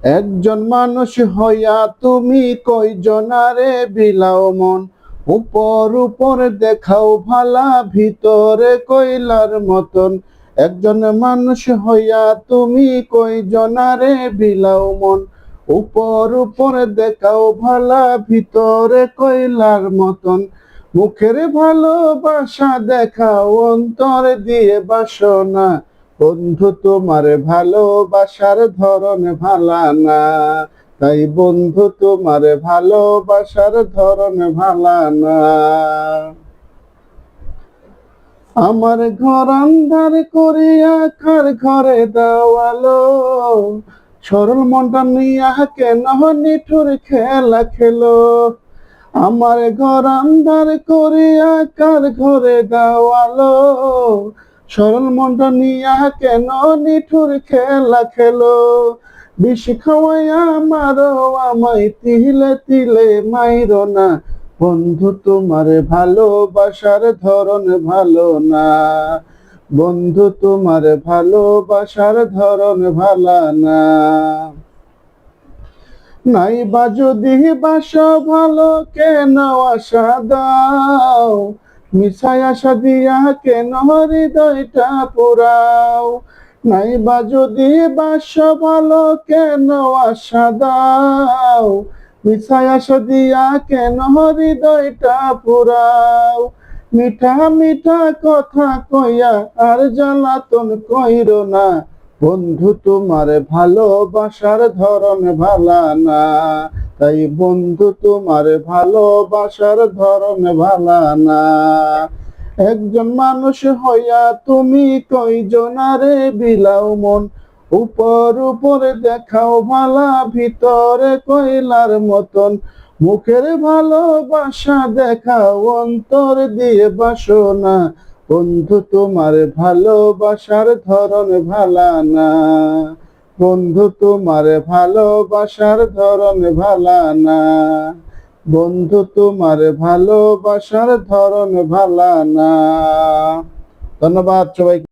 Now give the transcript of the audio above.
একজন মানুষ হইয়া তুমি কয়জনারে বিলাও মন? উপর উপর দেখাও ভালা, ভিতরে কইলার মতন। একজন মানুষ হইয়া তুমি কয়জনারে বিলাও মন? উপর উপর দেখাও ভালা, ভিতরে কইলার মতন। মুখের ভালোবাসা দেখাও, অন্তর দিয়ে বাসনা বন্ধু, তোমার ভালোবাসার ধরন ভালা না। তাই বন্ধু, তোমার ভালোবাসার ধরন ভালা না। আমার ঘর আন্ধার করিয়া কার ঘরে দেওয়ালো? সরল মনটা নিয়া কেন নিঠুর খেলা খেলো? আমার ঘর আন্ধার করিয়া কার ঘরে দেওয়ালো? সরল মনটা নিয়া কেন নিঠুর খেলা খেলো? বিষ খাওয়াইয়া মারো, আমায় তিলে তিলে মাইরো না। বন্ধু, তোমার ভালোবাসার ধরন ভালো না। বন্ধু, তোমার ভালোবাসার ধরন ভালা না। নাই বা যদি বাসা ভালো, কেন আশা দাও? মিশাই আশা দিয়া কেন হৃদয়টা পুরাও। নাই বা যদি বাস ভালো কেন আশা দাও মিশাই আশা দিয়া কেন হৃদয়টা পুরাও। মিঠা মিঠা কথা কইয়া আর জ্বালাতন কইর না, বন্ধু তোমার ভালোবাসার ধরন ভালা না। তাই বন্ধু, তোমার ভালোবাসার ধরন ভালা না। একজন মানুষ হইয়া তুমি কইজনারে বিলাও মন? উপর উপরে দেখাও ভালা, ভিতরে কইলার মতন। মুখের ভালোবাসা দেখাও, অন্তর দিয়ে বাসনা। বন্ধু, তোমার ভালোবাসার ধরন ভালা না। বন্ধু তোমার ভালোবাসার ধরন ভালা না। বন্ধু তোমার ভালোবাসার ধরন ভালা না। ধন্যবাদ সবাই